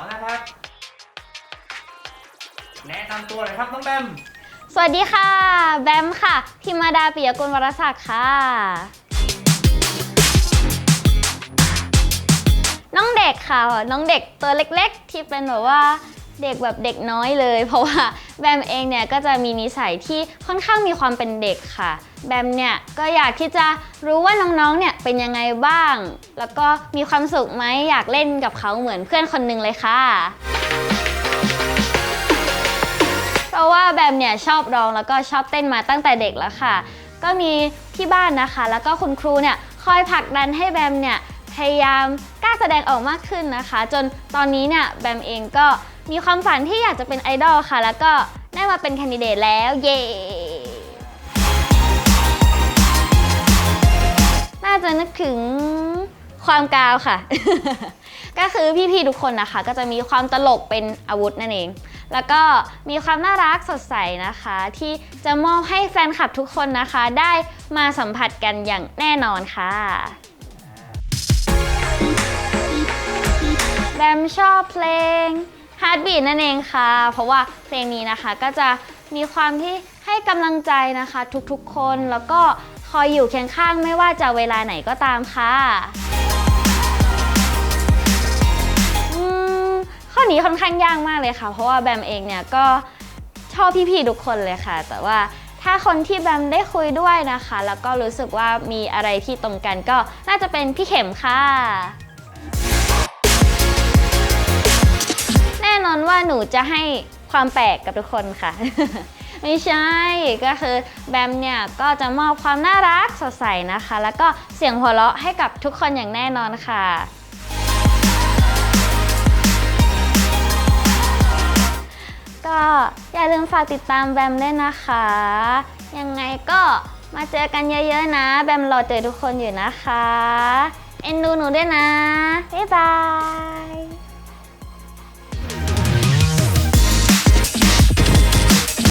อนะครับ แนะนำตัวหน่อยครับน้องแบม สวัสดีค่ะ แบมค่ะ พิมมาดาปิยกุลวรศักดิ์ค่ะ น้องเด็กค่ะ น้องเด็กตัวเล็กๆ ที่เป็นแบบว่า เด็กแบบเด็กน้อยเลย เพราะว่าแบมเองเนี่ยก็จะมีนิสัยที่ค่อนข้างมีความเป็นเด็กค่ะ แบมเนี่ยก็อยากที่จะรู้ว่าน้องๆเนี่ยเป็นยังไงบ้าง แล้วก็มีความสุขไหมอยากเล่นกับเขาเหมือนเพื่อนคนหนึ่งเลยค่ะเพราะว่าแบมเนี่ยชอบร้องแล้วก็ชอบเต้นมาตั้งแต่เด็กแล้วค่ะ ก็มีที่บ้านนะคะ แล้วก็คุณครูเนี่ยคอยผลักดันให้แบมเนี่ย พยายามกล้าแสดงออกมากขึ้นนะคะ จนตอนนี้เนี่ยแบมเองก็มีความฝันที่อยากจะเป็นไอดอลค่ะ แล้วก็ได้มาเป็นแคนดิเดตแล้วเย้น่าจะนึกถึงความกาวค่ะ ก็คือพี่ๆทุกคนนะคะ ก็จะมีความตลกเป็นอาวุธนั่นเอง แล้วก็มีความน่ารักสดใสนะคะ ที่จะมอบให้แฟนคลับทุกคนนะคะ ได้มาสัมผัสกันอย่างแน่นอนค่ะ มชอบเพลง Heartbeat นั่นเองค่ะ เพราะว่าเพลงนี้นะคะก็จะมีความที่ให้กำลังใจนะคะทุกๆคนแล้วก็คอยอยู่เคียงข้างไม่ว่าจะเวลาไหนก็ตามค่ะข้อนี้ค่อนข้างยากมากเลยค่ะ เพราะว่าแบมเองเนี่ยก็ชอบพี่ๆทุกคนเลยค่ะ แต่ว่าถ้าคนที่แบมได้คุยด้วยนะคะ แล้วก็รู้สึกว่ามีอะไรที่ตรงกันก็น่าจะเป็นพี่เข็มค่ะ ว่าหนูจะให้ความแปลกกับทุกคนค่ะ ไม่ใช่ก็คือแบมเนี่ยก็จะมอบความน่ารักสดใสนะคะ แล้วก็เสียงหัวเราะให้กับทุกคนอย่างแน่นอนค่ะ ก็อย่าลืมฝากติดตามแบมด้วยนะคะ ยังไงก็มาเจอกันเยอะๆนะ แบมรอเจอทุกคนอยู่นะคะ เอ็นดูหนูด้วยนะ บ๊ายบาย